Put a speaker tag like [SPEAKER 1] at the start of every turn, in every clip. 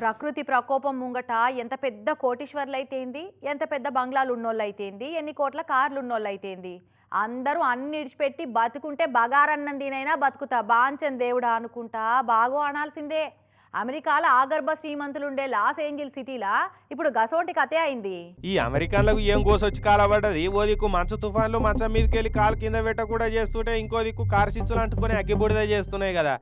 [SPEAKER 1] ప్రకృతి ప్రకోపం ముంగట ఎంత పెద్ద కోటీశ్వర్లు అయితేంది ఎంత పెద్ద బంగ్లాలు ఉన్నోళ్ళు అయితేంది ఎన్ని కోట్ల కార్లు ఉన్నోళ్ళు అయితేంది అందరూ అన్ని ఇడిచిపెట్టి బతుకుంటే బగారన్నం దీనైనా బతుకుతా బాంచన్ దేవుడా అనుకుంటా బాగో అనాల్సిందే. అమెరికాలో ఆగర్భ శ్రీమంతులు ఉండే లాస్ ఏంజిల్ సిటీలా ఇప్పుడు గసోంటి కథే అయింది.
[SPEAKER 2] ఈ అమెరికన్లకు ఏం కోసొచ్చి కాలబడ్డది ఓ దిక్కు మంచు తుఫాన్లు మంచం మీదకి వెళ్ళి కాలు కింద పెట్ట కూడా చేస్తుంటే ఇంకో దిక్కు కారు చిచ్చులు అంటుకొని అగ్గిబుడిద చేస్తున్నాయి కదా.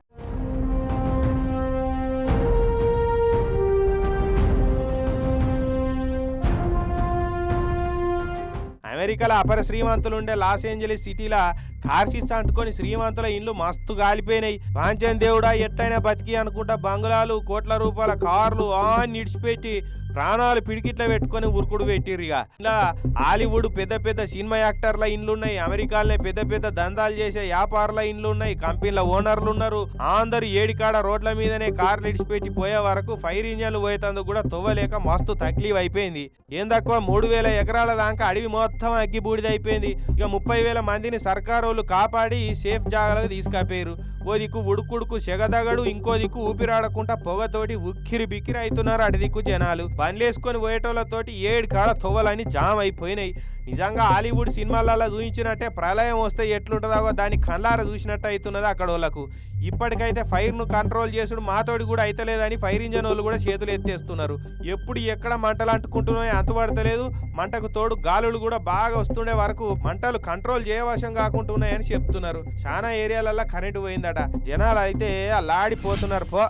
[SPEAKER 2] అమెరికాలో అపర శ్రీమంతులు ఉండే లాస్ ఏంజలీస్ సిటీలా కార్ సీట్స్ అంటుకొని శ్రీమంతుల ఇండ్లు మస్తు గాలిపోయినాయి. వాంచన్ దేవుడా ఎట్లయినా బతికి అనుకుంటా బంగ్లాలు కోట్ల రూపాయల కార్లు ఆన్ నిడిచిపెట్టి ప్రాణాలు పిడికిట్ల పెట్టుకొని ఉరుకుడు పెట్టిర్రు ఇక. ఇలా హాలీవుడ్ పెద్ద పెద్ద సినిమా యాక్టర్ల ఇండ్లు ఉన్నాయి అమెరికాలోనే పెద్ద పెద్ద దందాలు చేసే వ్యాపారుల ఇండ్లు ఉన్నాయి కంపెనీల ఓనర్లు ఉన్నారు అందరు ఏడికాడ రోడ్ల మీదనే కార్లు ఇడిచిపెట్టి పోయే వరకు ఫైర్ ఇంజన్లు పోయేతందుకు కూడా తవ్వలేక మస్తు తక్లీఫ్ అయిపోయింది ఏం తక్కువ మూడు వేల ఎకరాల దాకా అడవి మొత్తం అగ్గి బూడిదైపోయింది ఇక ముప్పై వేల మందిని సర్కారోళ్ళు కాపాడి సేఫ్ జాగాలకు తీసుకపోయారు ఓ దిక్కు ఉడుకుడుకు సెగదగడు ఇంకో దిక్కు ఊపిరాడకుండా పొగతోటి ఉక్కిరి బిక్కిరి అవుతున్నారు అటు దిక్కు జనాలు. పనిలేసుకొని పోయేటోళ్ళతోటి ఏడు కాడ తొవ్వలని జామ్ అయిపోయినాయి నిజంగా హాలీవుడ్ సినిమాలలో చూపించినట్టే ప్రళయం వస్తే ఎట్లుంటుందో దాన్ని కళ్ళార చూసినట్టు అవుతున్నది అక్కడ వాళ్ళకు ఇప్పటికైతే ఫైర్ను కంట్రోల్ చేసుడు మాతోడి కూడా అయితలేదని ఫైర్ ఇంజన్ వాళ్ళు కూడా చేతులు ఎత్తేస్తున్నారు. ఎప్పుడు ఎక్కడ మంటలు అంటుకుంటున్నాయో అంతుపడతలేదు మంటకు తోడు గాలులు కూడా బాగా వస్తుండే వరకు మంటలు కంట్రోల్ చేయవశం కాకుండా ఉన్నాయని చెప్తున్నారు. చాలా ఏరియాలల్లో కరెంటు పోయిందట. జనాలు అయితే అల్లాడిపోతున్నారు పో.